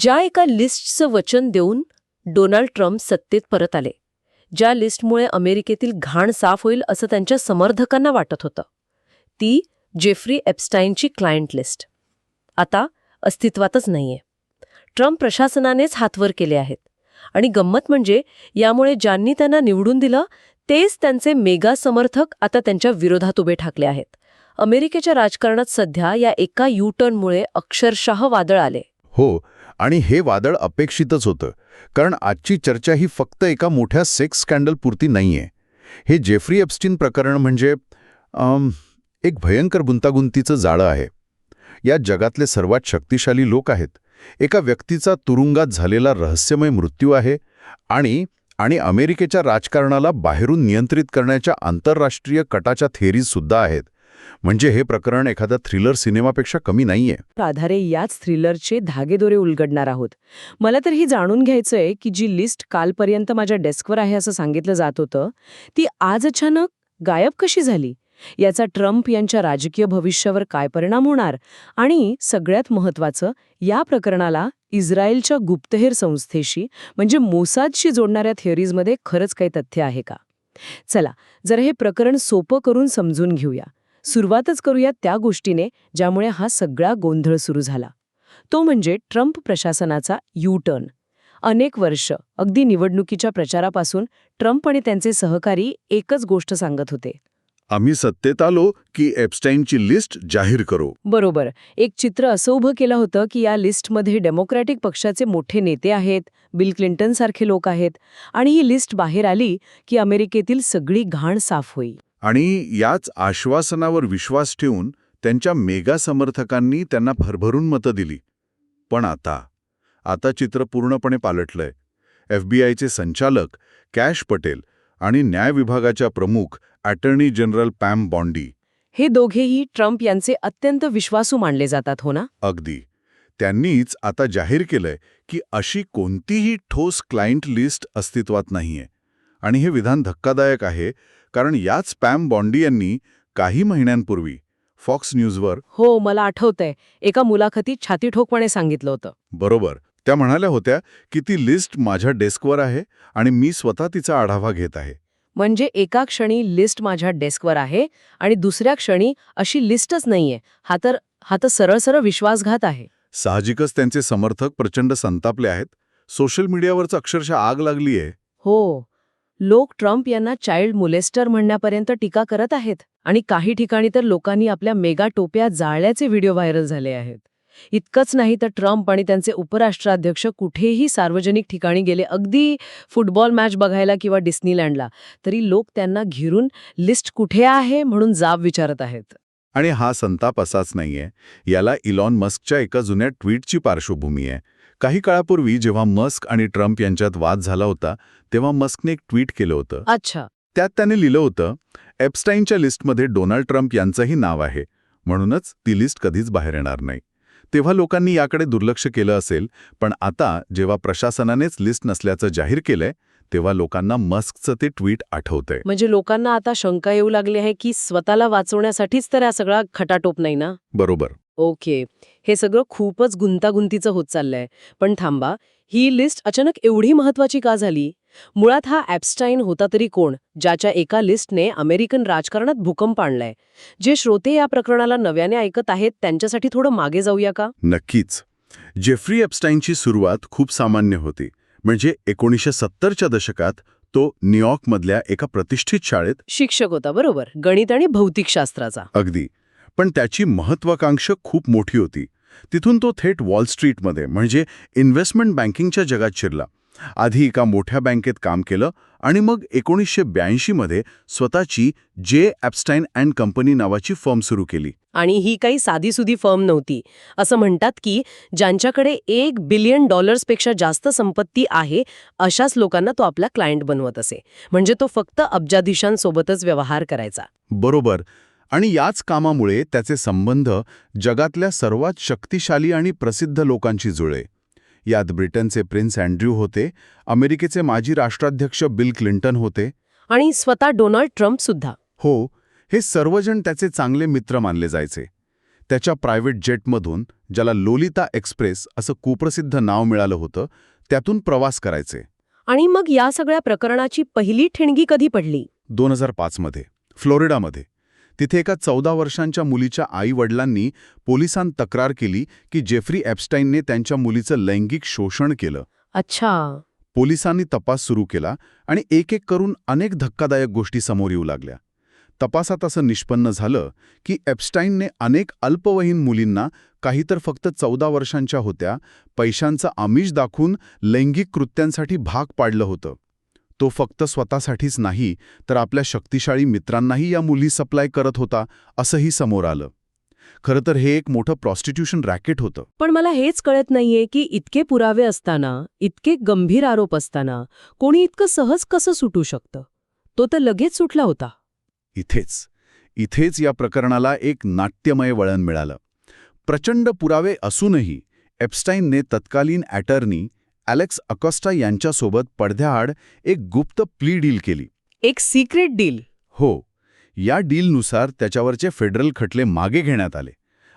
ज्या एका लिस्टचं वचन देऊन डोनाल्ड ट्रम्प सत्तेत परत आले ज्या लिस्टमुळे अमेरिकेतील घाण साफ होईल असं त्यांच्या समर्थकांना वाटत होतं ती जेफ्री एप्स्टाईनची क्लायंट लिस्ट. आता अस्तित्वातच नाहीये. ट्रम्प प्रशासनानेच हातवर केले आहेत आणि गंमत म्हणजे यामुळे ज्यांनी त्यांना निवडून दिलं तेच त्यांचे मेगा समर्थक आता त्यांच्या विरोधात उभे ठाकले आहेत. अमेरिकेच्या राजकारणात सध्या या एका यू टर्नमुळे अक्षरशः वादळ आले. हो आणि हे वादळ अपेक्षितच होतं कारण आजची चर्चा ही फक्त एका मोठ्या सेक्स स्कॅन्डलपुरती नाहीये. हे जेफ्री एप्स्टीन प्रकरण म्हणजे एक भयंकर गुंतागुंतीचं जाळं आहे. या जगातले सर्वात शक्तिशाली लोक आहेत. एका व्यक्तीचा तुरुंगात झालेला रहस्यमय मृत्यू आहे आणि आणि अमेरिकेच्या राजकारणाला बाहेरून नियंत्रित करण्याच्या आंतरराष्ट्रीय कटाच्या थेरीज सुद्धा आहेत. म्हणजे हे प्रकरण एखाद्या थ्रिलर सिनेमापेक्षा कमी नाहीये. आधारे याच थ्रिलरचे धागेदोरे उलगडणार आहोत. मला तर ही जाणून घ्यायचंय की जी लिस्ट कालपर्यंत माझ्या डेस्कवर आहे असं सांगितलं जात होतं ती आज अचानक गायब कशी झाली? याचा ट्रम्प यांच्या राजकीय भविष्यावर काय परिणाम होणार? आणि सगळ्यात महत्त्वाचं या प्रकरणाला इस्रायलच्या गुप्तहेर संस्थेशी म्हणजे मोसादशी जोडणाऱ्या थिअरीजमध्ये खरंच काही तथ्य आहे का? चला जर हे प्रकरण सोपं करून समजून घेऊया. सुरुवातच करूया त्या गोष्टीने ज्यामुळे हा सगळा गोंधळ सुरू झाला. तो म्हणजे ट्रम्प प्रशासनाचा यू टर्न अनेक वर्ष अगदी निवडणुकीच्या प्रचारापासून ट्रम्प आणि त्यांचे सहकारी एकच गोष्ट सांगत होते. आम्ही सत्तेत आलो की एप्स्टाईनची लिस्ट जाहीर करू. बरोबर. एक चित्र असं उभं केलं होतं की या लिस्टमध्ये डेमोक्रॅटिक पक्षाचे मोठे नेते आहेत बिल क्लिंटन सारखे लोक आहेत आणि ही लिस्ट बाहेर आली की अमेरिकेतील सगळी घाण साफ होईल. आणि याच आश्वासनावर विश्वास ठेवून त्यांच्या मेगा समर्थकांनी त्यांना भरभरून मतं दिली. पण आता आता चित्र पूर्णपणे पालटलंय. एफबीआयचे संचालक कॅश पटेल आणि न्याय विभागाच्या प्रमुख अटर्नी जनरल पॅम बॉन्डी. हे दोघेही ट्रम्प यांचे अत्यंत विश्वासू मानले जातात हो ना? अगदी. त्यांनीच आता जाहीर केलंय की अशी कोणतीही ठोस क्लायंट लिस्ट अस्तित्वात नाहीये. आणि हे विधान धक्कादायक आहे कारण याच पॅम बॉन्डी यांनी काही महिन्यांपूर्वी फॉक्स न्यूजवर हो मला आठवतंय. एका मुलाखतीत छातीठोकपणे सांगितलं होतं. बरोबर. त्या म्हणाल्या होत्या की ती लिस्ट माझ्या डेस्कवर आहे आणि मी स्वतः तिचा आढावा घेत आहे. म्हणजे एका क्षणी लिस्ट माझ्या डेस्कवर आहे आणि दुसऱ्या क्षणी अशी लिस्टच नाहीये. हा तर हा तर सरळ सरळ विश्वासघात आहे. साहजिकच त्यांचे समर्थक प्रचंड संतापले आहेत. सोशल मीडियावरच अक्षरशः आग लागलीये. हो. लोक ट्रम्प यांना चाइल्ड मुलेस्टर म्हणण्यापर्यंत टीका करत आहेत आणि काही ठिकाणी तर लोकांनी आपल्या मेगा टोप्या जाळल्याचे व्हिडिओ व्हायरल झाले आहेत. इतकंच नाही तर ट्रम्प आणि त्यांचे उपराष्ट्राध्यक्ष कुठेही सार्वजनिक ठिकाणी गेले अगदी फुटबॉल मॅच बघायला किंवा डिस्नीलँडला तरी लोक त्यांना घेरून लिस्ट कुठे आहे म्हणून जाब विचारत आहेत. आणि हा संताप असाच नाहीये याला इलॉन मस्कच्या एका जुन्या ट्विटची पार्श्वभूमी आहे. काही काळापूर्वी जेव्हा मस्क आणि ट्रम्प यांच्यात वाद झाला होता तेव्हा मस्कने एक ट्विट केलं होतं. अच्छा. त्यात त्याने लिहिलं होतं एप्स्टाईनच्या लिस्टमध्ये डोनाल्ड ट्रम्प यांचंही नाव आहे. म्हणूनच ती लिस्ट कधीच बाहेर येणार नाही. तेव्हा लोकांनी याकडे दुर्लक्ष केलं असेल पण आता जेव्हा प्रशासनानेच लिस्ट नसल्याचं जाहीर केलंय तेव्हा लोकांना मस्कचं ते ट्विट आठवतंय. म्हणजे लोकांना आता शंका येऊ लागली आहे की स्वतःला वाचवण्यासाठीच तर हा सगळा खटाटोप नाही ना? बरोबर. ओके. हे सगळं खूपच गुंतागुंतीचं होत चाललंय. पण थांबा ही लिस्ट अचानक एवढी महत्वाची का झाली? मुळात हा ॲप्स्टाईन होता तरी कोण ज्याच्या एका लिस्टने अमेरिकन राजकारणात भूकंप आणलाय? जे श्रोते या प्रकरणाला नव्याने ऐकत आहेत त्यांच्यासाठी थोडं मागे जाऊया का? नक्कीच. जेफ्री एप्स्टाईनची सुरुवात खूप सामान्य होती. म्हणजे एकोणीसशे सत्तरच्या दशकात तो न्यूयॉर्कमधल्या एका प्रतिष्ठित शाळेत शिक्षक होता बरोबर. गणित आणि भौतिकशास्त्राचा. अगदी. पण त्याची महत्वाकांक्षा खूप मोठी होती. तिथून तो थेट वॉल स्ट्रीटमध्ये म्हणजे इन्व्हेस्टमेंट बँकिंगच्या जगात शिरला. आधी एका मोठ्या बँकेत काम केलं आणि मग एकोणीसशे ब्याऐंशीमध्ये स्वतःची जे ॲप्स्टाईन अँड कंपनी नावाची फर्म सुरू केली. आणि ही काही साधीसुधी फर्म नव्हती. असं म्हणतात की ज्यांच्याकडे एक बिलियन डॉलर्सपेक्षा जास्त संपत्ती आहे अशाच लोकांना तो आपला क्लायंट बनवत असे. म्हणजे तो फक्त अब्जाधीशांसोबतच व्यवहार करायचा. बरोबर. आणि याच कामामुळे त्याचे संबंध जगातल्या सर्वात शक्तिशाली आणि प्रसिद्ध लोकांशी जुळले. यात ब्रिटनचे प्रिन्स अँड्र्यू होते अमेरिकेचे माजी राष्ट्राध्यक्ष बिल क्लिंटन होते. आणि स्वतः डोनाल्ड ट्रम्प सुद्धा. हो हे सर्वजण त्याचे चांगले मित्र मानले जायचे. त्याच्या प्रायव्हेट जेटमधून ज्याला लोलिता एक्सप्रेस असं कुप्रसिद्ध नाव मिळालं होतं त्यातून प्रवास करायचे. आणि मग या सगळ्या प्रकरणाची पहिली ठिणगी कधी पडली? दोन हजार पाचमध्ये फ्लोरिडामध्ये. तिथे एका चौदा वर्षांच्या मुलीच्या आई-वडिलांनी पोलिसांत तक्रार केली की जेफ्री एप्स्टाईनने त्यांच्या मुलीचं लैंगिक शोषण केलं. अच्छा. पोलिसांनी तपास सुरू केला आणि एक एक करून अनेक धक्कादायक गोष्टी समोर येऊ लागल्या. तपासात असं निष्पन्न झालं की एप्स्टाईनने अनेक अल्पवयीन मुलींना काही तर फक्त चौदा वर्षांच्या होत्या पैशांचं आमिष दाखवून लैंगिक कृत्यांसाठी भाग पाडलं होतं. तो फक्त स्वतःसाठीच नाही तर आपल्या शक्तिशाळी मित्रांनाही या मुली सप्लाय करत होता असंही समोर आलं. खरं तर हे एक मोठं प्रॉस्टिट्यूशन रॅकेट होतं. पण मला हेच कळत नाहीये की इतके पुरावे असताना इतके गंभीर आरोप असताना कोणी इतकं सहज कसं सुटू शकतं? तो तर लगेच सुटला होता. इथेच इथेच या प्रकरणाला एक नाट्यमय वळण मिळालं. प्रचंड पुरावे असूनही एप्स्टाईनने तत्कालीन ॲटर्नी ॲलेक्स अकॉस्टा यांच्यासोबत पडद्याआड एक गुप्त प्ली डील केली. एक सिक्रेट डील? हो. या डीलनुसार त्याच्यावरचे फेडरल खटले मागे घेण्यात आले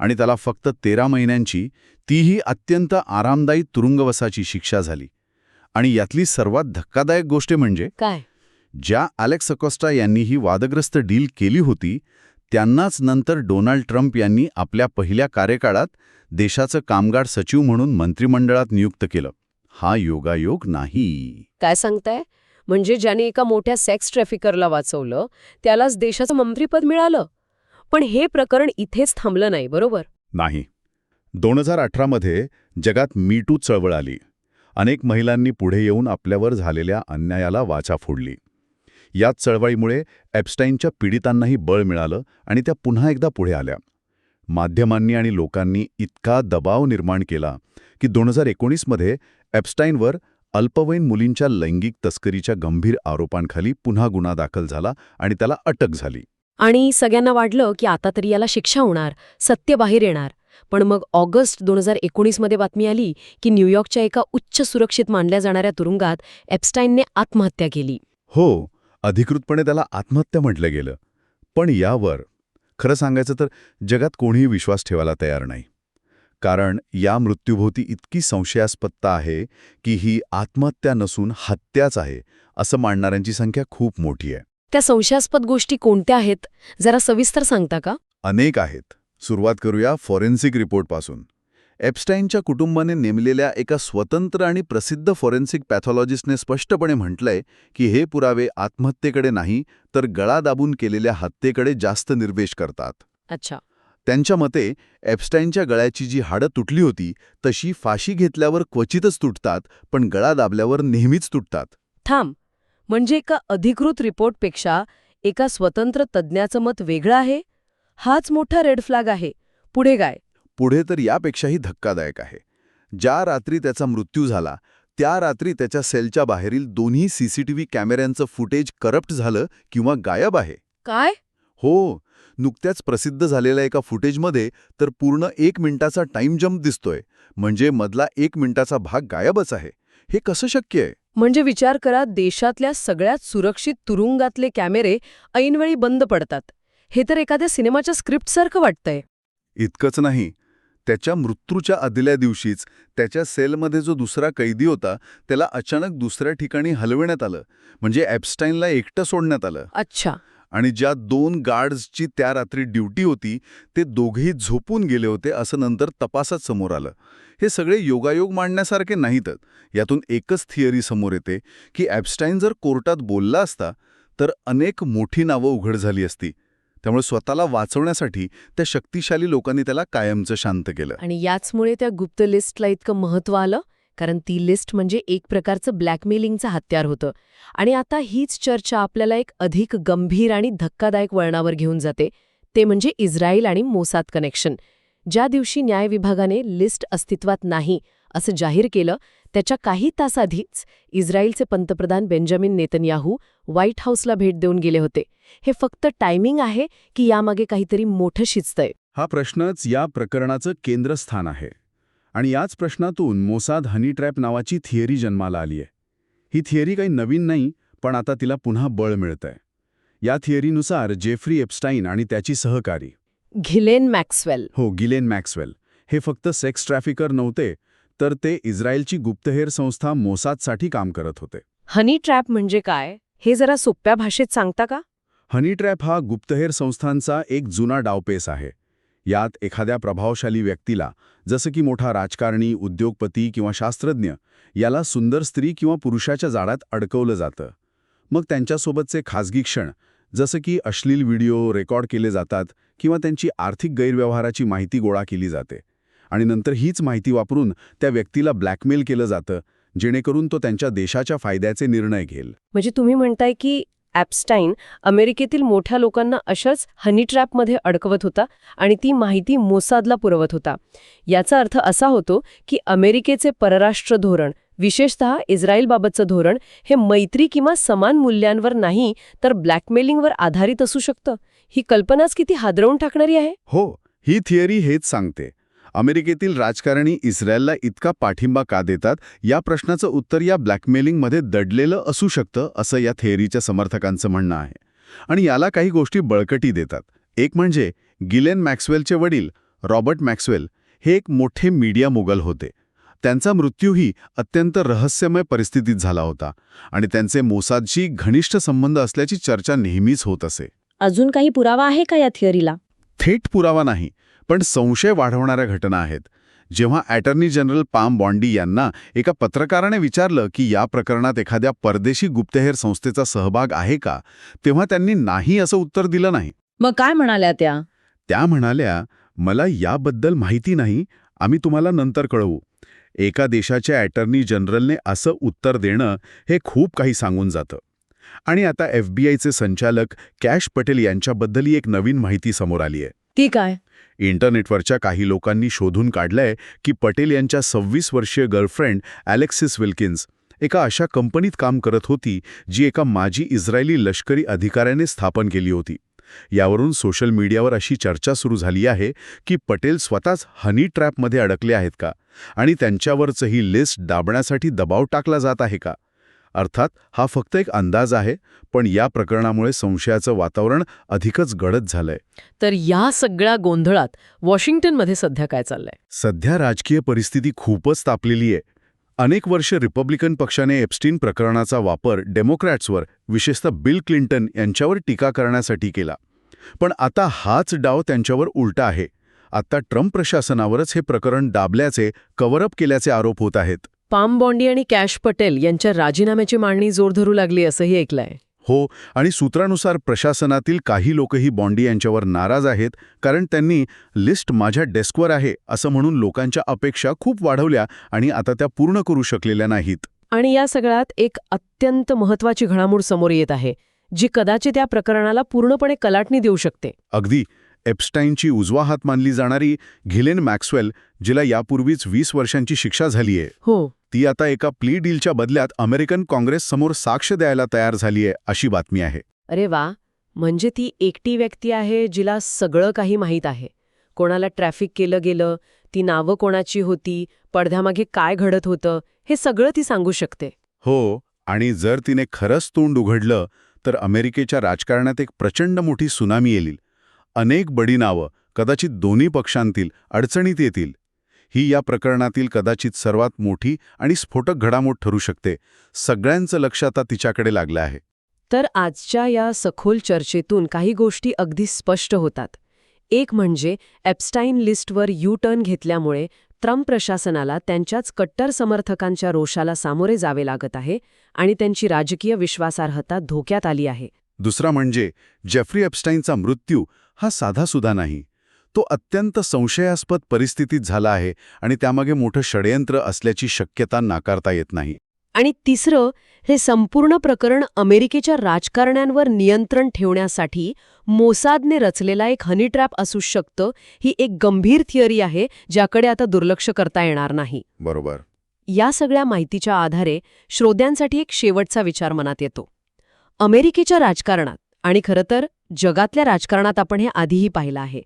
आणि त्याला फक्त तेरा महिन्यांची तीही अत्यंत आरामदायी तुरुंगवासाची शिक्षा झाली. आणि यातली सर्वात धक्कादायक गोष्ट म्हणजे काय? ज्या अलेक्स अकोस्टा यांनी ही वादग्रस्त डील केली होती त्यांनाच नंतर डोनाल्ड ट्रम्प यांनी आपल्या पहिल्या कार्यकाळात देशाचं कामगार सचिव म्हणून मंत्रिमंडळात नियुक्त केलं. हा योगायोग नाही. काय सांगताय? म्हणजे ज्याने एका मोठ्या सेक्स ट्रॅफिकरला वाचवलं त्यालाच देशाचं मंत्रीपद मिळालं. पण हे प्रकरण इथेच थांबलं नाही बरोबर? नाही. दोन हजार अठरामध्ये जगात मीटू चळवळ आली. अनेक महिलांनी पुढे येऊन आपल्यावर झालेल्या अन्यायाला वाचा फोडली. याच चळवळीमुळे एप्स्टाईनच्या पीडितांनाही बळ मिळालं आणि त्या पुन्हा एकदा पुढे आल्या. माध्यमांनी आणि लोकांनी इतका दबाव निर्माण केला की दोन हजार एकोणीसमध्ये एप्स्टाईनवर अल्पवयीन मुलींच्या लैंगिक तस्करीच्या गंभीर आरोपांखाली पुन्हा गुन्हा दाखल झाला आणि त्याला अटक झाली. आणि सगळ्यांना वाटलं की आता तरी याला शिक्षा होणार सत्य बाहेर येणार. पण मग ऑगस्ट दोन हजार एकोणीसमध्ये बातमी आली की न्यूयॉर्कच्या एका उच्च सुरक्षित मानल्या जाणाऱ्या तुरुंगात एप्स्टाईनने आत्महत्या केली. हो अधिकृतपणे त्याला आत्महत्या म्हटलं गेलं. पण यावर खरं सांगायचं तर जगात कोणीही विश्वास ठेवायला तयार नाही. कारण या मृत्यूभोवती इतकी संशयास्पदता आहे की ही आत्महत्या नसून हत्याच आहे असं मांडणाऱ्यांची संख्या खूप मोठी आहे. त्या संशयास्पद गोष्टी कोणत्या आहेत जरा सविस्तर सांगता का? अनेक आहेत. सुरुवात करूया फॉरेन्सिक रिपोर्टपासून एप्स्टाईनच्या कुटुंबाने नेमलेल्या एका स्वतंत्र आणि प्रसिद्ध फॉरेन्सिक पॅथॉलॉजिस्टने स्पष्टपणे म्हटलंय की हे पुरावे आत्महत्येकडे नाही तर गळा दाबून केलेल्या हत्येकडे जास्त निर्वेश करतात. अच्छा. त्यांच्या मते एप्स्टाईनच्या गळ्याची जी हाडं तुटली होती तशी फाशी घेतल्यावर क्वचितच तुटतात पण गळा दाबल्यावर नेहमीच तुटतात. थांब. म्हणजे एका अधिकृत रिपोर्टपेक्षा एका स्वतंत्र तज्ज्ञाचं मत वेगळं आहे? हाच मोठा रेड फ्लॅग आहे. पुढे काय? पुढे तर यापेक्षाही धक्कादायक आहे. ज्या रात्री त्याचा मृत्यू झाला त्या रात्री त्याच्या सेलच्या बाहेरील दोन्ही सीसीटीव्ही कॅमेऱ्यांचं फुटेज करप्ट झालं किंवा गायब आहे. काय? हो नुकत्याच प्रसिद्ध झालेल्या एका फुटेजमध्ये तर पूर्ण एक मिनिटाचा टाइम जम्प दिसतोय. म्हणजे मधला एक मिनिटाचा भाग गायबच आहे. हे कसं शक्य आहे? म्हणजे विचार करा देशातल्या सगळ्यात सुरक्षित तुरुंगातले कॅमेरे ऐनवेळी बंद पडतात. हे तर एखाद्या सिनेमाच्या स्क्रिप्टसारखं वाटतंय. इतकंच नाही. त्याच्या मृत्यूच्या आदल्या दिवशीच त्याच्या सेलमध्ये जो दुसरा कैदी होता त्याला अचानक दुसऱ्या ठिकाणी हलविण्यात आलं. म्हणजे ॲप्स्टाईनला एकटं सोडण्यात आलं. अच्छा. आणि ज्या दोन गार्ड्सची त्या रात्री ड्युटी होती ते दोघेही झोपून गेले होते असं नंतर तपासात समोर आलं. हे सगळे योगायोग मांडण्यासारखे नाहीतच. यातून एकच थिअरी समोर येते की ॲबस्टाईन जर कोर्टात बोलला असता तर अनेक मोठी नावं उघड झाली असती. त्यामुळे स्वतःला वाचवण्यासाठी त्या शक्तिशाली लोकांनी त्याला कायमचं शांत केलं. आणि याचमुळे त्या गुप्त लिस्टला इतकं महत्त्व आलं? कारण ती लिस्ट म्हणजे एक प्रकारचं ब्लॅकमेलिंगचं हत्यार होतं. आणि आता हीच चर्चा आपल्याला एक अधिक गंभीर आणि धक्कादायक वळणावर घेऊन जाते. ते म्हणजे इस्रायल आणि मोसाद कनेक्शन. ज्या दिवशी न्याय विभागाने लिस्ट अस्तित्वात नाही असं जाहीर केलं त्याच्या काही तासाधीच इस्रायलचे पंतप्रधान बेंजामिन नेतन्याहू व्हाईट हाऊसला भेट देऊन गेले होते. हे फक्त टायमिंग आहे की यामागे काहीतरी मोठं शिजतंय? हा प्रश्नच या प्रकरणाचं केंद्रस्थान आहे. आणि याच प्रश्नातून मोसाद हनी ट्रॅप नावाची थिअरी जन्माला आली आहे. ही थिअरी काही नवीन नाही पण आता तिला पुन्हा बळ मिळतंय. या थिअरीनुसार जेफ्री एप्स्टाईन आणि त्याची सहकारी. Ghislaine Maxwell. हो गिलेन मॅक्सवेल. हे फक्त सेक्स ट्रॅफिकर नव्हते तर ते इस्रायलची गुप्तहेर संस्था मोसादसाठी काम करत होते. हनी ट्रॅप म्हणजे काय? हे जरा सोप्या भाषेत सांगता का? हनी ट्रॅप हा गुप्तहेर संस्थांचा एक जुना डावपेस आहे. यात एखाद्या प्रभावशाली व्यक्तीला जसं की मोठा राजकारणी उद्योगपती किंवा शास्त्रज्ञ याला सुंदर स्त्री किंवा पुरुषाच्या जाळ्यात अडकवलं जातं. मग त्यांच्यासोबतचे खाजगी क्षण जसं की अश्लील व्हिडिओ रेकॉर्ड केले जातात किंवा त्यांची आर्थिक गैरव्यवहाराची माहिती गोळा केली जाते. आणि नंतर हीच माहिती वापरून त्या व्यक्तीला ब्लॅकमेल केलं जातं जेणेकरून तो त्यांच्या देशाच्या फायद्याचे निर्णय घेईल. म्हणजे तुम्ही म्हणताय की ॲपस्टाईन अमेरिकेतील मोठ्या लोकांना अशाच हनी ट्रॅपमध्ये अडकवत होता आणि ती माहिती मोसादला पुरवत होता. याचा अर्थ असा होतो की अमेरिकेचे परराष्ट्र धोरण विशेषतः इस्रायलबाबतचं धोरण हे मैत्री किंवा समान मूल्यांवर नाही तर ब्लॅकमेलिंगवर आधारित असू शकतं. ही कल्पनाच किती हादरवून टाकणारी आहे? हो ही थिअरी हेच सांगते. अमेरिकेतील राजकारणी इस्रायलला इतका पाठिंबा का देतात? या प्रश्नाचं उत्तर या ब्लॅकमेलिंगमध्ये दडलेलं असू शकतं असं या थिअरीच्या समर्थकांचं म्हणणं आहे. आणि याला काही गोष्टी बळकटी देतात. एक म्हणजे गिलेन मॅक्सवेलचे वडील रॉबर्ट मॅक्सवेल हे एक मोठे मीडिया मोगल होते. त्यांचा मृत्यूही अत्यंत रहस्यमय परिस्थितीत झाला होता आणि त्यांचे मोसादशी घनिष्ठ संबंध असल्याची चर्चा नेहमीच होत असे. अजून काही पुरावा आहे का या थिअरीला? थेट पुरावा नाही. पण संशय वाढवणाऱ्या घटना आहेत. जेव्हा अॅटर्नी जनरल पाम बॉन्डी यांना एका पत्रकाराने विचारलं की या प्रकरणात एखाद्या परदेशी गुप्तहेर संस्थेचा सहभाग आहे का तेव्हा त्यांनी नाही असं उत्तर दिलं नाही. मग काय म्हणाल्या त्या? त्या म्हणाल्या मला याबद्दल माहिती नाही आम्ही तुम्हाला नंतर कळवू. एका देशाच्या अॅटर्नी जनरलने असं उत्तर देणं हे खूप काही सांगून जातं. आणि आता एफ बी आयचे संचालक कॅश पटेल यांच्याबद्दलही एक नवीन माहिती समोर आली आहे. ती काय? इंटरनेटवरच्या काही लोकांनी शोधून काढलंय की पटेल यांच्या सव्वीस वर्षीय गर्लफ्रेंड ॲलेक्सिस विल्किन्स एका अशा कंपनीत काम करत होती जी एका माजी इस्रायली लष्करी अधिकाऱ्याने स्थापन केली होती. यावरून सोशल मीडियावर अशी चर्चा सुरू झाली आहे की पटेल स्वतःच हनी ट्रॅपमध्ये अडकले आहेत का? आणि त्यांच्यावरचं ही लिस्ट दाबण्यासाठी दबाव टाकला जात आहे का? अर्थात हा फक्त एक अंदाज आहे पण या प्रकरणामुळे संशयाचं वातावरण अधिकच गडद झालंय. तर या सगळ्या गोंधळात वॉशिंग्टनमध्ये सध्या काय चाललंय? सध्या राजकीय परिस्थिती खूपच तापलेली आहे. अनेक वर्ष रिपब्लिकन पक्षाने एप्स्टीन प्रकरणाचा वापर डेमोक्रॅट्सवर विशेषतः बिल क्लिंटन यांच्यावर टीका करण्यासाठी केला. पण आता हाच डाव त्यांच्यावर उलटा आहे. आता ट्रम्प प्रशासनावरच हे प्रकरण दाबल्याचे कव्हरअप केल्याचे आरोप होत आहेत. पाम बॉन्डी आणि कॅश पटेल यांच्या राजीनाम्याची मागणी जोर धरू लागली असंही ऐकलंय. हो आणि सूत्रानुसार प्रशासनातील काही लोकही बॉन्डी यांच्यावर नाराज आहेत कारण त्यांनी लिस्ट माझ्या डेस्कवर आहे असं म्हणून लोकांच्या अपेक्षा खूप वाढवल्या आणि आता त्या पूर्ण करू शकलेल्या नाहीत. आणि या सगळ्यात एक अत्यंत महत्वाची घडामोड समोर येत आहे जी कदाचित या प्रकरणाला पूर्णपणे कलाटणी देऊ शकते. अगदी एप्स्टाईनची उजवा हात मानली जाणारी घिलेन मॅक्सवेल जिला यापूर्वीच वीस वर्षांची शिक्षा झाली आहे हो. ती आता एका प्ली डीलच्या बदल्यात अमेरिकन काँग्रेससमोर साक्ष द्यायला तयार झालीय अशी बातमी आहे. अरे वा म्हणजे ती एकटी व्यक्ती आहे जिला सगळं काही माहीत आहे. कोणाला ट्रॅफिक केलं गेलं ती नावं कोणाची होती पडद्यामागे काय घडत होतं हे सगळं ती सांगू शकते. हो आणि जर तिने खरंच तोंड उघडलं तर अमेरिकेच्या राजकारणात एक प्रचंड मोठी सुनामी येईल. अनेक बडी नावं कदाचित दोन्ही पक्षांतील अडचणीत येतील. ही या प्रकरणातील कदाचित सर्वात मोठी आणि स्फोटक घडामोड ठरू शकते. सगळ्यांचं लक्ष आता तिच्याकडे लागलं आहे. तर आजच्या या सखोल चर्चेतून काही गोष्टी अगदी स्पष्ट होतात. एक म्हणजे एप्स्टाईन लिस्टवर यू टर्न घेतल्यामुळे ट्रम्प प्रशासनाला त्यांच्याच कट्टर समर्थकांच्या रोषाला सामोरे जावे लागत आहे आणि त्यांची राजकीय विश्वासार्हता धोक्यात आली आहे. दुसरा म्हणजे जेफ्री एप्स्टाईनचा मृत्यू हा साधासुधा नाही. तो अत्यंत संशयास्पद परिस्थितीत झाला आहे आणि त्यामागे मोठं षडयंत्र असल्याची शक्यता नाकारता येत नाही. आणि तिसरं हे संपूर्ण प्रकरण अमेरिकेच्या राजकारण्यांवर नियंत्रण ठेवण्यासाठी मोसादने रचलेला एक हनी ट्रॅप असू शकतं ही एक गंभीर थिअरी आहे ज्याकडे आता दुर्लक्ष करता येणार नाही. बरोबर. या सगळ्या माहितीच्या आधारे श्रोत्यांसाठी एक शेवटचा विचार मनात येतो. अमेरिकेच्या राजकारणात आणि खरं तर जगातल्या राजकारणात आपण हे आधीही पाहिलं आहे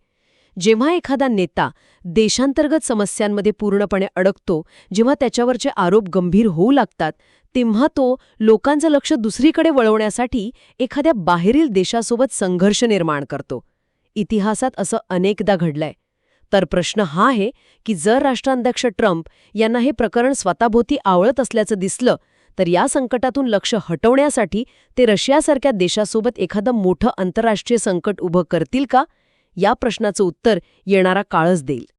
जेव्हा एखादा नेता देशांतर्गत समस्यांमध्ये पूर्णपणे अडकतो जेव्हा त्याच्यावरचे आरोप गंभीर होऊ लागतात तेव्हा तो लोकांचं लक्ष दुसरीकडे वळवण्यासाठी एखाद्या बाहेरील देशासोबत संघर्ष निर्माण करतो. इतिहासात असं अनेकदा घडलंय. तर प्रश्न हा आहे की जर राष्ट्राध्यक्ष ट्रम्प यांना हे प्रकरण स्वतःभोवती आवळत असल्याचं दिसलं तर या संकटातून लक्ष हटवण्यासाठी ते रशियासारख्या देशासोबत एखादं मोठं आंतरराष्ट्रीय संकट उभं करतील का? या प्रश्नाचं उत्तर येणारा काळच देईल.